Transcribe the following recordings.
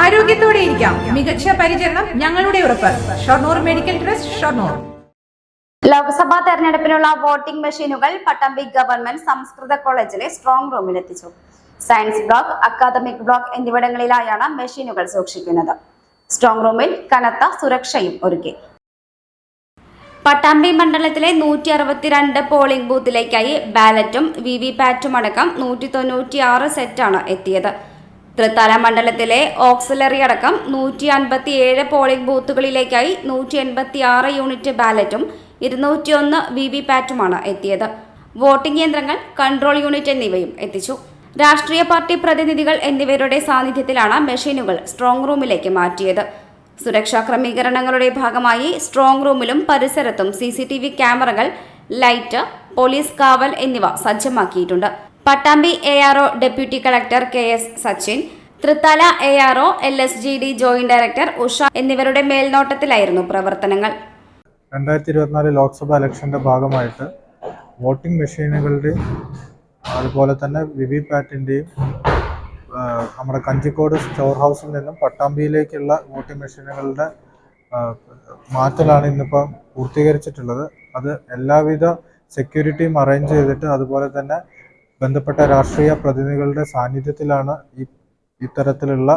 ആരോഗ്യത്തോടെ ഇരിക്കാം. മികച്ച പരിചരണം ഞങ്ങളുടെ ഉറപ്പ്. Shoranur medical trust Shoranur. Lok Sabha തെരഞ്ഞെടുപ്പിനുള്ള വോട്ടിംഗ് മെഷീനുകൾ പട്ടാമ്പി ഗവൺമെന്റ് സംസ്കൃത കോളേജിലെ സ്ട്രോങ് റൂമിൽ എത്തിച്ചു. സയൻസ് ബ്ലോക്ക് അക്കാദമിക് ബ്ലോക്ക് എന്നിവിടങ്ങളിലായാണ് മെഷീനുകൾ സൂക്ഷിക്കുന്നത്. സ്ട്രോങ് റൂമിൽ കനത്ത സുരക്ഷയും ഒരുക്കി. പട്ടാമ്പി മണ്ഡലത്തിലെ നൂറ്റി അറുപത്തിരണ്ട് പോളിംഗ് ബൂത്തിലേക്കായി ബാലറ്റും വി വി പാറ്റും അടക്കം നൂറ്റി തൊണ്ണൂറ്റി ആറ് സെറ്റാണ് എത്തിയത്. തൃത്താല മണ്ഡലത്തിലെ ഓക്സിലറി അടക്കം നൂറ്റി അൻപത്തിയേഴ് പോളിംഗ് ബൂത്തുകളിലേക്കായി നൂറ്റി എൺപത്തി ആറ് യൂണിറ്റ് ബാലറ്റും ഇരുന്നൂറ്റിയൊന്ന് വി വി പാറ്റുമാണ് എത്തിയത്. വോട്ടിംഗ് യന്ത്രങ്ങൾ കൺട്രോൾ യൂണിറ്റ് എന്നിവയും എത്തിച്ചു. രാഷ്ട്രീയ പാർട്ടി പ്രതിനിധികൾ എന്നിവരുടെ സാന്നിധ്യത്തിലാണ് മെഷീനുകൾ സ്ട്രോങ് റൂമിലേക്ക് മാറ്റിയത്. സുരക്ഷാ ക്രമീകരണങ്ങളുടെ ഭാഗമായി സ്ട്രോങ് റൂമിലും പരിസരത്തും സി ക്യാമറകൾ ലൈറ്റ് പോലീസ് കാവൽ എന്നിവ സജ്ജമാക്കിയിട്ടുണ്ട്. Pattambi A R O deputy collector K S Sachin Thrithala A R O L S G D joint director Usha എന്നിവരുടെ മേൽനോട്ടത്തിലായിരുന്നു പ്രവർത്തനങ്ങൾ. രണ്ടായിരത്തി ഇരുപത്തിനാല് ലോക്സഭാ ഇലക്ഷന്റെ ഭാഗമായിട്ട് വോട്ടിംഗ് മെഷീനുകളുടെ അതുപോലെ തന്നെ വിവി പാറ്റിന്റെയും നമ്മുടെ കഞ്ചിക്കോട് സ്റ്റോർ ഹൗസിൽ നിന്നും പട്ടാമ്പിയിലേക്കുള്ള വോട്ടിംഗ് മെഷീനുകളുടെ മാറ്റലാണ് ഇന്നിപ്പോൾ പൂർത്തീകരിച്ചിട്ടുള്ളത്. അത് എല്ലാവിധ സെക്യൂരിറ്റിയും അറേഞ്ച് ചെയ്തിട്ട് അതുപോലെ തന്നെ ബന്ധപ്പെട്ട രാഷ്ട്രീയ പ്രതിനിധികളുടെ സാന്നിധ്യത്തിലാണ് ഈ ഇത്തരത്തിലുള്ള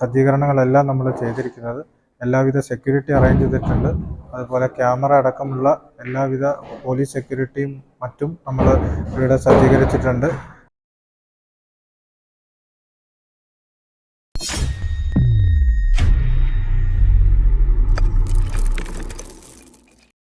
സജ്ജീകരണങ്ങളെല്ലാം നമ്മൾ ചെയ്തിരിക്കുന്നത്. എല്ലാവിധ സെക്യൂരിറ്റി അറേഞ്ച് ചെയ്തിട്ടുണ്ട്. അതുപോലെ ക്യാമറ അടക്കമുള്ള എല്ലാവിധ പോലീസ് സെക്യൂരിറ്റിയും മറ്റും നമ്മൾ ഇവിടെ സജ്ജീകരിച്ചിട്ടുണ്ട്.